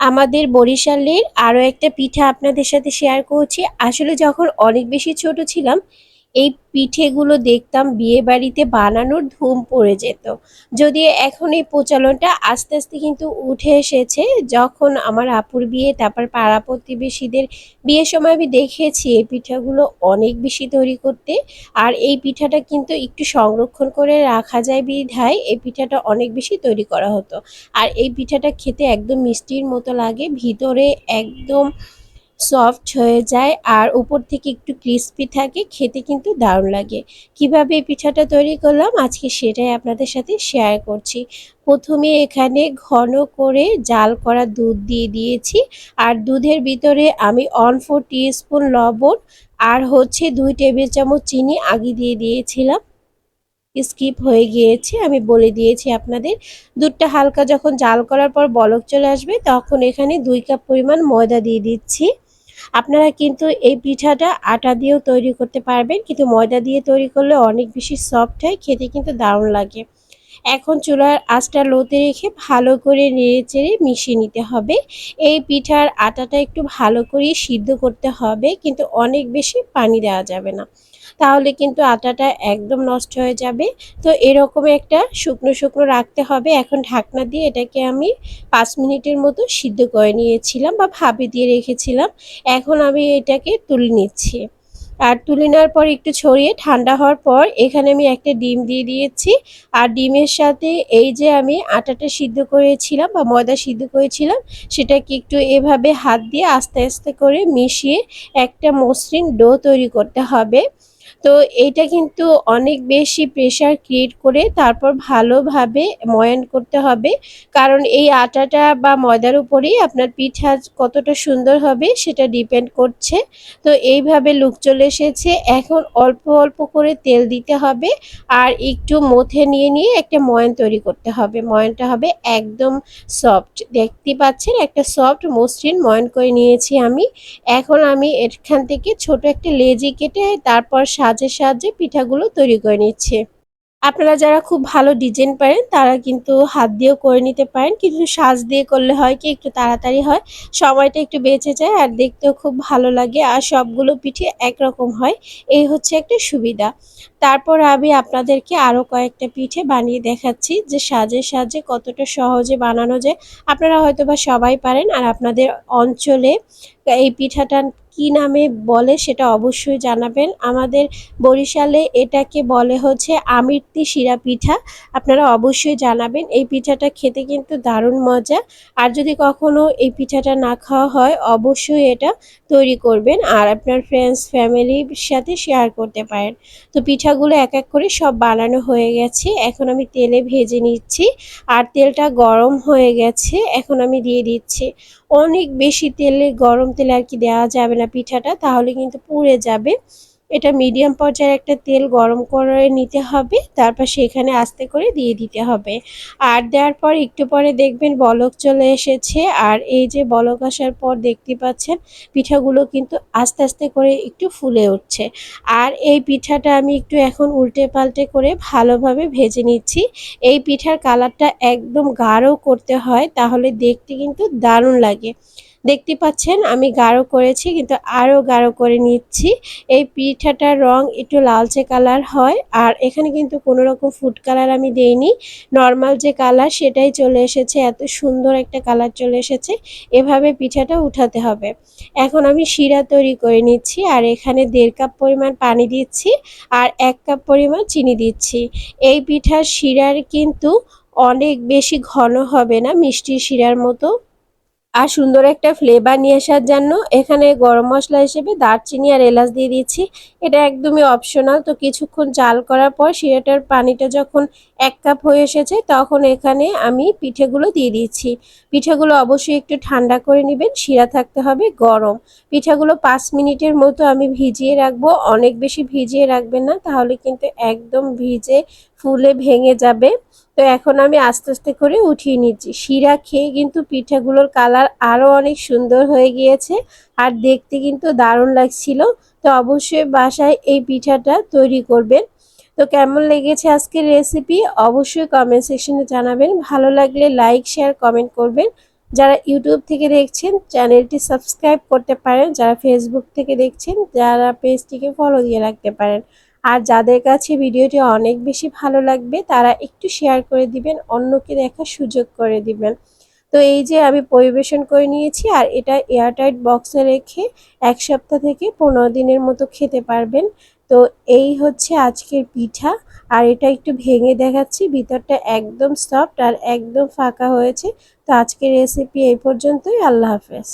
আমাদের বরিশালের আরও একটা পিঠা আপনাদের সাথে শেয়ার করছি। আসলে যখন অনেক বেশি ছোট ছিলাম, এই পিঠেগুলো দেখতাম বিয়েবাড়িতে বানানোর ধুম পড়ে যেত। যদি এখন এই প্রচলনটা আস্তে, আস্তে কিন্তু উঠে এসেছে। যখন আমার আপুর বিয়ে, তারপর পাড়া প্রতিবেশীদের বিয়ের সময় আমি দেখেছি এই পিঠাগুলো অনেক বেশি তৈরি করতে। আর এই পিঠাটা কিন্তু একটু সংরক্ষণ করে রাখা যায় বিধায় এই পিঠাটা অনেক বেশি তৈরি করা হতো। আর এই পিঠাটা খেতে একদম মিষ্টির মতো লাগে। ভিতরে একদম সফট হয়ে যায় আর উপর থেকে একটু ক্রিস্পি থাকে, খেতে কিন্তু দারুণ লাগে। কীভাবে এই পিঠাটা তৈরি করলাম, আজকে সেটাই আপনাদের সাথে শেয়ার করছি। প্রথমে এখানে ঘন করে জাল করা দুধ দিয়ে দিয়েছি, আর দুধের ভিতরে আমি ওয়ান ফোর স্পুন লবণ আর হচ্ছে দুই টেবিল চামচ চিনি আগে দিয়ে দিয়েছিলাম। স্কিপ হয়ে গিয়েছে, আমি বলে দিয়েছি আপনাদের। দুধটা হালকা যখন জাল করার পর বলক চলে আসবে, তখন এখানে দুই কাপ পরিমাণ ময়দা দিয়ে দিচ্ছি। আপনারা কিন্তু এই পিঠাটা আটা দিয়েও তৈরি করতে পারবেন, কিন্তু ময়দা দিয়ে তৈরি করলে অনেক বেশি সফট হয়, খেতে কিন্তু দারুণ লাগে। এখন চুলার আঁচটা লোতে রেখে ভালো করে নেড়ে চেড়ে মিশিয়ে নিতে হবে। এই পিঠার আটাটা একটু ভালো করে সিদ্ধ করতে হবে, কিন্তু অনেক বেশি পানি দেওয়া যাবে না। তাহলে কিন্তু আটাটা একদম নষ্ট হয়ে যাবে। তো এরকম একটা শুকনো শুকনো রাখতে হবে। এখন ঢাকনা দিয়ে এটাকে আমি পাঁচ মিনিটের মতো সিদ্ধ করে নিয়েছিলাম বা ভাবে দিয়ে রেখেছিলাম। এখন আমি এটাকে তুলে নিচ্ছি। আর তুলে নেওয়ার পর একটু ছড়িয়ে ঠান্ডা হওয়ার পর এখানে আমি একটা ডিম দিয়ে দিয়েছি। আর ডিমের সাথে এই যে আমি আটাটা সিদ্ধ করেছিলাম বা ময়দা সিদ্ধ করেছিলাম, সেটাকে একটু এভাবে হাত দিয়ে আস্তে আস্তে করে মিশিয়ে একটা মসৃণ ডো তৈরি করতে হবে। তো এইটা কিন্তু অনেক বেশি প্রেশার ক্রিয়েট করে তারপর ভালোভাবে ময়ান করতে হবে। কারণ এই আটাটা বা ময়দার উপরেই আপনার পিঠা কতটা সুন্দর হবে সেটা ডিপেন্ড করছে। তো এইভাবে লুক চলে এসেছে। এখন অল্প অল্প করে তেল দিতে হবে আর একটু মথে নিয়ে নিয়ে একটা ময়ান তৈরি করতে হবে। ময়ানটা হবে একদম সফট দেখতে পাচ্ছেন একটা সফট মসৃণ ময়ান করে নিয়েছি আমি। এখন আমি এখান থেকে ছোট একটা লেজি কেটে তারপর সাজের সাহায্যে পিঠাগুলো তৈরি করে নিচ্ছে। আপনারা যারা খুব ভালো ডিজাইন পারেন, তারা কিন্তু হাত দিয়েও করে নিতে পারেন। কিন্তু সাজ দিয়ে করলে হয় কি, একটু তাড়াতাড়ি হয়, সময়টা একটু বেঁচে যায় আর দেখতেও খুব ভালো লাগে আর সবগুলো পিঠে একরকম হয়। এই হচ্ছে একটা সুবিধা। তারপর আমি আপনাদেরকে আরও কয়েকটা পিঠে বানিয়ে দেখাচ্ছি যে সাজের সাহায্যে কতটা সহজে বানানো যায়। আপনারা হয়তো বা সবাই পারেন আর আপনাদের অঞ্চলে এই পিঠাটা কি নামে বলে সেটা অবশ্যই জানাবেন। আমাদের বরিশালে এটাকে বলে হচ্ছে আমির্তি শিরা পিঠা। আপনারা অবশ্যই জানাবেন, এই পিঠাটা খেতে কিন্তু দারুণ মজা। আর যদি কখনো এই পিঠাটা না খাওয়া হয়, অবশ্যই এটা তৈরি করবেন আর আপনার ফ্রেন্ডস ফ্যামিলির সাথে শেয়ার করতে পারেন। তো পিঠাগুলো এক এক করে সব বানানো হয়ে গেছে। এখন আমি তেলে ভেজে নিচ্ছি। আর তেলটা গরম হয়ে গেছে, এখন আমি দিয়ে দিচ্ছি। অনেক বেশি তেলে, গরম তেলে আর কি দেওয়া যাবে না পিঠাটা, তাহলে কিন্তু পুড়ে যাবে। এটা মিডিয়াম পর্যায়ে একটা তেল গরম করে নিতে হবে, তারপর সেখানে আস্তে করে দিয়ে দিতে হবে। আর দেওয়ার পর একটু পরে দেখবেন বলক চলে এসেছে, আর এই যে বলক আসার পর দেখতে পাচ্ছেন পিঠাগুলো কিন্তু আস্তে আস্তে করে একটু ফুলে উঠছে। আর এই পিঠাটা আমি একটু এখন উল্টে পাল্টে করে ভালোভাবে ভেজে নিচ্ছি। এই পিঠার কালারটা একদম গাঢ় করতে হয়, তাহলে দেখতে কিন্তু দারুণ লাগে। দেখতে পাচ্ছেন, আমি গাঢ় করেছি, কিন্তু আরও গাঢ় করে নিচ্ছি। এই পিঠাটার রং একটু লালচে কালার হয়, আর এখানে কিন্তু কোনো রকম ফুড কালার আমি দেইনি। নর্মাল যে কালার সেটাই চলে এসেছে, এত সুন্দর একটা কালার চলে এসেছে। এভাবে পিঠাটা উঠাতে হবে। এখন আমি শিরা তৈরি করে নিচ্ছি, আর এখানে দেড় কাপ পরিমাণ পানি দিচ্ছি, আর এক কাপ পরিমাণ চিনি দিচ্ছি। এই পিঠার শিরার কিন্তু অনেক বেশি ঘন হবে না, মিষ্টি শিরার মতো। আর সুন্দর একটা ফ্লেভার নিয়ে আসার জন্য এখানে গরম মশলা হিসেবে দারচিনি আর এলাচ দিয়ে দিচ্ছি এটা একদমই অপশনাল তো কিছুক্ষণ জাল করার পর শিরাটার পানিটা যখন এক কাপ হয়ে এসেছে, তখন এখানে আমি পিঠেগুলো দিয়ে দিচ্ছি পিঠেগুলো অবশ্যই একটু ঠান্ডা করে নেবেন, শিরা থাকতে হবে গরম। পিঠাগুলো পাঁচ মিনিটের মতো আমি ভিজিয়ে রাখব। অনেক বেশি ভিজিয়ে রাখবেন না, তাহলে কিন্তু একদম ভিজে ফুলে ভেঙে যাবে। তো এখন আমি আস্তে আস্তে করে উঠিয়ে নিচ্ছি। শিরা খেয়ে কিন্তু পিঠাগুলোর কালার আরও অনেক সুন্দর হয়ে গিয়েছে আর দেখতে কিন্তু দারুণ লাগছিল। তো অবশ্যই বাসায় এই পিঠাটা তৈরি করবেন। তো কেমন লেগেছে আজকের রেসিপি অবশ্যই কমেন্ট সেকশনে জানাবেন। ভালো লাগলে লাইক শেয়ার কমেন্ট করবেন। যারা ইউটিউব থেকে দেখছেন চ্যানেলটি সাবস্ক্রাইব করতে পারেন। যারা ফেসবুক থেকে দেখছেন, যারা পেজটিকে ফলো দিয়ে রাখতে পারেন। আর যাদের কাছে ভিডিওটি অনেক বেশি ভালো লাগবে, তারা একটু শেয়ার করে দিবেন, অন্যকে দেখার সুযোগ করে দিবেন। তো এই যে আমি পরিবেশন করে নিয়েছি, আর এটা এয়ারটাইট বক্সে রেখে এক সপ্তাহ থেকে পনেরো দিনের মতো খেতে পারবেন। তো এই হচ্ছে আজকের পিঠা, আর এটা একটু ভেঙে দেখাচ্ছি, ভিতরটা একদম সফট আর একদম ফাঁকা হয়েছে। তো আজকের রেসিপি এই পর্যন্তই, আল্লাহ হাফেজ।